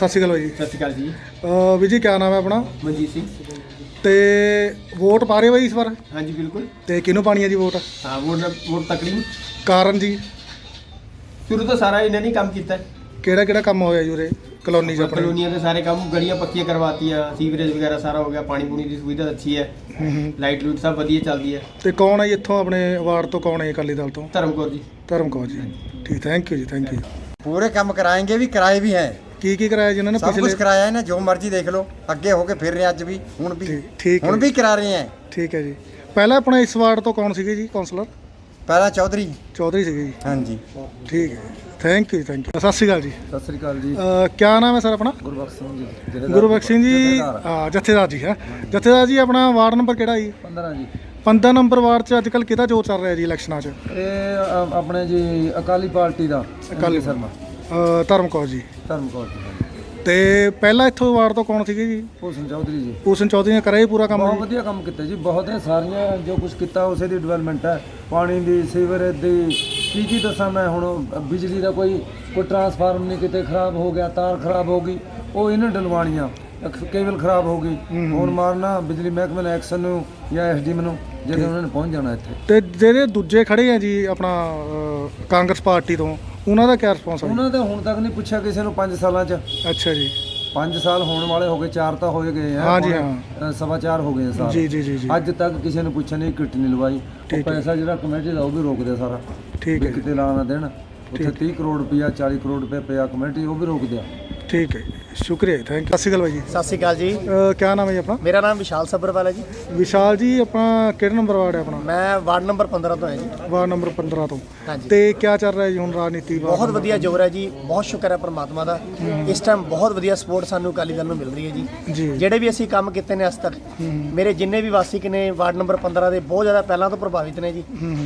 सत श्रीकाल जी। सत श्रीकाल जी। विजय क्या नाम है अपना? मनजीत सिंह। ਤੇ ਵੋਟ ਪਾ ਰਹੇ ਬਾਈ ਇਸ ਵਾਰ ਹਾਂਜੀ ਬਿਲਕੁਲ ਤੇ ਕਿਹਨੂੰ ਪਾਣੀ ਹੈ ਜੀ ਵੋਟ ਹਾਂ ਵੋਟ ਵੋਟ ਤਕੜੀ ਕਾਰਨ ਜੀ ਸ਼ੁਰੂ ਤੋਂ ਸਾਰਾ ਇਹਨਾਂ ਨੇ ਕੰਮ ਕੀਤਾ ਹੈ ਕਿਹੜਾ ਕਿਹੜਾ ਕੰਮ ਹੋਇਆ ਜੀ ਉਰੇ ਕਲੋਨੀ 'ਚ ਆਪਣੇ ਕਲੋਨੀਆਂ ਦੇ ਸਾਰੇ ਕੰਮ ਗਲੀਆਂ ਪੱਕੀਆਂ ਕਰਵਾਤੀਆਂ ਸੀਵਰੇਜ ਵਗੈਰਾ ਸਾਰਾ ਹੋ ਗਿਆ ਪਾਣੀ ਪੂਣੀ ਦੀ ਸੁਵਿਧਾ ਅੱਛੀ ਹੈ ਹੂੰ ਹੂੰ ਲਾਈਟ ਲੂਟ ਸਭ ਵਧੀਆ ਚੱਲਦੀ ਹੈ ਤੇ ਕੌਣ ਹੈ ਜੀ ਇੱਥੋਂ ਆਪਣੇ ਵਾਰਡ ਤੋਂ ਕੌਣ ਹੈ ਜੀ ਅਕਾਲੀ ਦਲ ਤੋਂ ਧਰਮਕੌਰ ਜੀ ਧਰਮ ਕੌਰ ਜੀ ਠੀਕ thank you ji thank you पूरे काम कराएंगे भी कराए भी हैं ਕੀ ਕੀ ਕਰਾਇਆ ਜੀ ਉਹਨਾਂ ਨੇ ਸਭ ਕੁਝ ਕਰਾਇਆ ਇਹਨੇ ਜੋ ਮਰਜ਼ੀ ਦੇਖ ਲਓ। ਅੱਗੇ ਹੋ ਕੇ ਫਿਰ ਰਹੇ ਅੱਜ ਵੀ ਹੁਣ ਵੀ। ਠੀਕ ਹੁਣ ਵੀ ਕਰਾ ਰਹੇ ਆ ਠੀਕ ਹੈ ਜੀ। ਪਹਿਲਾਂ ਆਪਣਾ ਇਸ ਵਾਰਡ ਤੋਂ ਕੌਣ ਸੀਗੇ ਜੀ ਕਾਉਂਸਲਰ ਪਹਿਲਾਂ ਚੌਧਰੀ। ਚੌਧਰੀ ਸੀਗੇ ਜੀ। ਹਾਂਜੀ। ਠੀਕ ਹੈ ਥੈਂਕ ਯੂ ਥੈਂਕ ਯੂ ਸਤਿ ਸ਼੍ਰੀ ਅਕਾਲ ਜੀ। ਸਤਿ ਸ੍ਰੀ ਅਕਾਲ ਜੀ। ਕੀ ਨਾਮ ਹੈ ਸਰ ਆਪਣਾ? ਗੁਰਬਖਸ਼ ਸਿੰਘ ਜੀ ਗੁਰਬਖਸ਼ ਸਿੰਘ ਜੀ। ਹਾਂ ਜਥੇਦਾਰ ਜੀ ਹੈ। ਜਥੇਦਾਰ ਜੀ ਆਪਣਾ ਵਾਰਡ ਨੰਬਰ ਕਿਹੜਾ ਜੀ? 15 ਜੀ। 15 ਨੰਬਰ ਵਾਰਡ 'ਚ ਅੱਜਕੱਲ ਕਿਹਦਾ ਜ਼ੋਰ ਚੱਲ ਰਿਹਾ ਜੀ ਇਲੈਕਸ਼ਨਾਂ 'ਚ? ਇਹ ਆਪਣੇ ਜੀ ਅਕਾਲੀ ਪਾਰਟੀ ਦਾ ਅਕਾਲੀ ਸ਼ਰਮਾ। ਧਰਮਕੌਰ ਜੀ। ਧਰਮ ਕੌਰ ਜੀ ਤੇ ਪਹਿਲਾਂ ਇੱਥੋਂ ਵਾਰਡ ਤੋਂ ਕੌਣ ਸੀਗੇ ਜੀ? ਭੂਸ਼ਣ ਚੌਧਰੀ ਜੀ। ਭੂਸ਼ਣ ਚੌਧਰੀ ਨੇ ਕਰਿਆ ਜੀ ਪੂਰਾ ਕੰਮ? ਬਹੁਤ? ਵਧੀਆ ਕੰਮ ਕੀਤਾ ਜੀ ਬਹੁਤ ਸਾਰੀਆਂ ਜੋ ਕੁਝ ਕੀਤਾ ਉਸੇ ਦੀ ਡਿਵੈਲਪਮੈਂਟ ਹੈ। ਪਾਣੀ ਦੀ ਸੀਵਰੇਜ ਦੀ ਕੀ ਕੀ ਦੱਸਾਂ ਮੈਂ ਹੁਣ ਬਿਜਲੀ ਦਾ ਕੋਈ ਕੋਈ ਟਰਾਂਸਫਾਰਮ ਨਹੀਂ ਕਿਤੇ ਖਰਾਬ ਹੋ ਗਿਆ ਤਾਰ ਖਰਾਬ ਹੋ ਗਈ ਉਹ ਇਹਨਾਂ ਡਲਵਾਣੀਆਂ ਕੇਬਲ ਖਰਾਬ ਹੋ ਗਈ। ਹੁਣ ਮਾਰਨਾ ਬਿਜਲੀ ਮਹਿਕਮੇ ਨੇ ਐਕਸ਼ਨ ਨੂੰ ਜਾਂ ਐਸਡੀਐਮ ਨੂੰ ਜਦੋਂ ਉਹਨਾਂ ਨੇ ਪਹੁੰਚ ਜਾਣਾ ਇੱਥੇ। ਤੇ ਜਿਹੜੇ ਦੂਜੇ ਖੜੇ ਆ ਜੀ ਆਪਣਾ ਕਾਂਗਰਸ ਪਾਰਟੀ ਤੋਂ ਉਹਨਾਂ ਦਾ ਕੀ ਰਿਸਪੌਂਸ ਹੈ? ਉਹਨਾਂ ਦਾ ਹੁਣ ਤੱਕ ਨਹੀਂ ਪੁੱਛਿਆ ਕਿਸੇ ਨੂੰ 5 ਸਾਲਾਂ 'ਚ। ਅੱਛਾ ਜੀ। 5 ਸਾਲ ਹੋਣ ਵਾਲੇ ਹੋ ਗਏ 4 ਤਾਂ ਹੋਏ ਗਏ ਆ। ਹਾਂ। ਅ, ਸਵਾ ਚਾਰ ਹੋ ਗਏ ਆ ਸਾਲ। ਜੀ ਜੀ ਜੀ ਜੀ। ਅੱਜ ਤੱਕ ਕਿਸੇ ਨੂੰ ਪੁੱਛਿਆ ਨਹੀਂ ਕਿਟ ਨਹੀਂ ਲਵਾਈ। ਉਹ ਪੈਸਾ ਜਿਹੜਾ ਕਮੇਟੀ ਦਾ ਉਹ ਵੀ ਰੋਕਦੇ ਸਾਰਾ। ਠੀਕ ਵੀ ਹੈ। ਕਿਤੇ ਲਾ ਨਾ ਦੇਣ। ਉੱਥੇ 30 ਕਰੋੜ ਰੁਪਇਆ 40 ਕਰੋੜ ਰੁਪਏ ਪਿਆ ਕਮੇਟੀ ਉਹ ਵੀ ਰੋਕਦੇ ਆ। ਠੀਕ ਹੈ ਸ਼ੁਕਰੀਆ ਥੈਂਕ ਯੂ ਸਤਿ ਸ਼੍ਰੀ ਅਕਾਲ ਬਾਈ ਜੀ। ਸਤਿ ਸ਼੍ਰੀ ਅਕਾਲ ਜੀ। ਅਹ, ਕਿਆ ਨਾਮ ਹੈ ਜੀ ਆਪਣਾ? ਮੇਰਾ ਨਾਮ ਵਿਸ਼ਾਲ ਸੱਬਰਵਾਲ ਹੈ ਜੀ। ਵਿਸ਼ਾਲ ਜੀ ਆਪਣਾ ਕਿਹੜਾ ਨੰਬਰ ਵਾਰਡ ਹੈ ਆਪਣਾ? ਮੈਂ ਵਾਰਡ ਨੰਬਰ 15 ਤੋਂ ਹਾਂ ਜੀ। ਵਾਰਡ ਨੰਬਰ 15 ਤੋਂ। ਹਾਂਜੀ। ਤੇ ਕਿਆ ਚੱਲ ਰਿਹਾ ਜੀ ਹੁਣ ਰਾਜਨੀਤੀ ਬਹੁਤ? ਵਧੀਆ ਜੋਰ ਹੈ ਜੀ ਬਹੁਤ ਸ਼ੁਕਰ ਹੈ ਪ੍ਰਮਾਤਮਾ ਦਾ। ਇਸ ਟਾਈਮ ਬਹੁਤ ਵਧੀਆ ਸਪੋਰਟ ਸਾਨੂੰ ਅਕਾਲੀ ਦਲ ਨੂੰ ਮਿਲ ਰਹੀ ਹੈ ਜੀ। ਜੀ। ਜਿਹੜੇ ਵੀ ਅਸੀਂ ਕੰਮ ਕੀਤੇ ਨੇ ਅੱਜ ਤੱਕ ਮੇਰੇ ਜਿੰਨੇ ਵੀ ਵਾਸੀ ਨੇ ਵਾਰਡ ਨੰਬਰ 15 ਦੇ ਬਹੁਤ ਜ਼ਿਆਦਾ ਪਹਿਲਾਂ ਤੋਂ ਪ੍ਰਭਾਵਿਤ ਨੇ ਜੀ।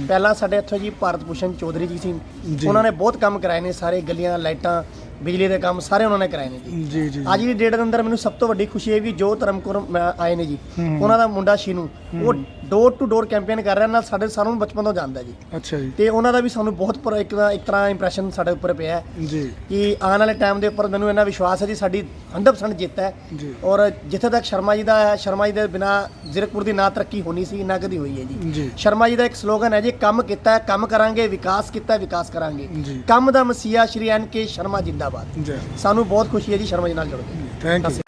ਪਹਿਲਾਂ ਸਾਡੇ ਇੱਥੋਂ ਜੀ ਭਾਰਤ ਭੂਸ਼ਣ ਚੌਧਰੀ ਜੀ ਸੀ। ਜੀ। ਉਹਨਾਂ ਨੇ ਬਹੁਤ ਕੰਮ ਕਰਾਏ ਨੇ ਸਾਰੇ ਗਲੀਆਂ ਲਾਈਟਾਂ ਬਿਜਲੀ ਦੇ ਕੰਮ ਸਾਰੇ ਉਹਨਾਂ ਨੇ ਕਰਾਏ ਨੇ ਜੀ। ਜੀ ਜੀ ਅੱਜ ਦੀ ਡੇਟ ਦੇ ਅੰਦਰ ਮੈਨੂੰ ਸਭ ਤੋਂ ਵੱਡੀ ਖੁਸ਼ੀ ਹੈ ਵੀ ਜੋ ਧਰਮਕੁਰ ਆਏ ਨੇ ਜੀ। ਉਹਨਾਂ ਦਾ ਮੁੰਡਾ ਸ਼ੀਨੂ ਉਹ ਡੋਰ ਟੂ ਡੋਰ ਕੈਂਪੇਨ ਕਰ ਰਿਹਾ ਨਾਲ ਸਾਡੇ ਸਾਰਿਆਂ ਨੂੰ ਬਚਪਨ ਤੋਂ ਜਾਣਦਾ ਜੀ। ਅੱਛਾ ਜੀ। ਤੇ ਉਹਨਾਂ ਦਾ ਵੀ ਸਾਨੂੰ ਬਹੁਤ ਪਰ ਇੱਕ ਇੱਕ ਤਰ੍ਹਾਂ ਇੰਪ੍ਰੈਸ਼ਨ ਸਾਡੇ ਉੱਪਰ ਪਿਆ ਹੈ ਜੀ। ਕਿ ਆਉਣ ਵਾਲੇ ਟਾਈਮ ਦੇ ਉੱਪਰ ਮੈਨੂੰ ਇਹਨਾਂ ਵਿਸ਼ਵਾਸ ਹੈ ਜੀ ਸਾਡੀ 100% ਜਿੱਤ ਹੈ। ਔਰ ਜਿੱਥੇ ਤੱਕ ਸ਼ਰਮਾ ਜੀ ਦਾ ਹੈ ਸ਼ਰਮਾ ਜੀ ਦੇ ਬਿਨਾ ਜ਼ੀਰਕਪੁਰ ਦੀ ਨਾ ਤਰੱਕੀ ਹੋਣੀ ਸੀ ਨਾ ਕਦੀ ਹੋਈ ਹੈ ਜੀ। ਸ਼ਰਮਾ ਜੀ ਦਾ ਇੱਕ ਸਲੋਗਨ ਹੈ ਜੀ ਕੰਮ ਕੀਤਾ ਕੰਮ ਕਰਾਂਗੇ ਵਿਕਾਸ ਕੀਤਾ ਵਿਕਾਸ ਕਰਾਂਗੇ। ਕੰਮ ਦਾ ਮਸੀਹਾ ਸ਼੍ਰੀ ਐਨ ਕੇ ਸ਼ਰਮਾ ਜਿੰਦਾਬਾਦ। ਸਾਨੂੰ ਬਹੁਤ ਖੁਸ਼ੀ ਹੈ ਜੀ ਸ਼ਰਮਾ ਜੀ ਨਾਲ ਜੁੜ ਕੇ ਥੈਂਕ ਯੂ